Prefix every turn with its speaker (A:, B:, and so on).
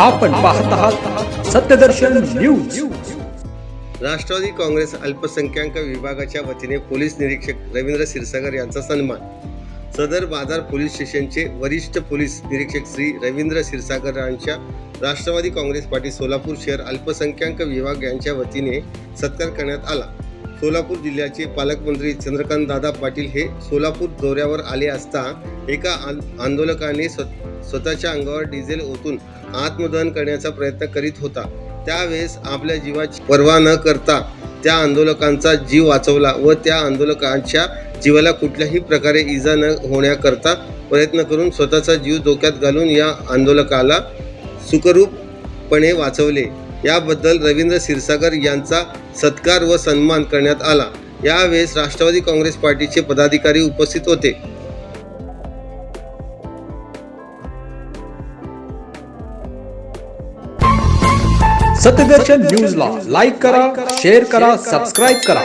A: आपण पाहत आहात सत्यदर्शन न्यूज.
B: राष्ट्रवादी काँग्रेस अल्पसंख्याक विभागाच्या वतीने पोलीस निरीक्षक रवींद्र क्षीरसागर यांचा सन्मान. सदर बाजार पोलीस स्टेशनचे वरिष्ठ पोलीस निरीक्षक श्री रवींद्र क्षीरसागर यांच्या राष्ट्रवादी काँग्रेस पार्टी सोलापूर शहर अल्पसंख्याक विभाग यांच्या वतीने सत्कार करण्यात आला. सोलापूर जिल्ह्याचे पालकमंत्री चंद्रकांत दादा पाटील हे सोलापूर दौऱ्यावर आले असता एका आंदोलकाने स्व स्वतःच्या अंगावर डिझेल ओतून आत्मदहन करण्याचा प्रयत्न करीत होता. त्यावेळेस आपल्या जीवाची पर्वा न करता त्या आंदोलकांचा जीव वाचवला व त्या आंदोलकांच्या जीवाला कुठल्याही प्रकारे इजा न होण्याकरता प्रयत्न करून स्वतःचा जीव धोक्यात घालून या आंदोलकाला सुखरूपपणे वाचवले. याबद्दल रवींद्र क्षीरसागर यांचा सत्कार व सन्मान करण्यात आला. यावेळेस राष्ट्रवादी काँग्रेस पार्टीचे पदाधिकारी उपस्थित होते.
A: सत्यदर्शन न्यूजला लाईक करा शेअर करा सबस्क्राईब करा.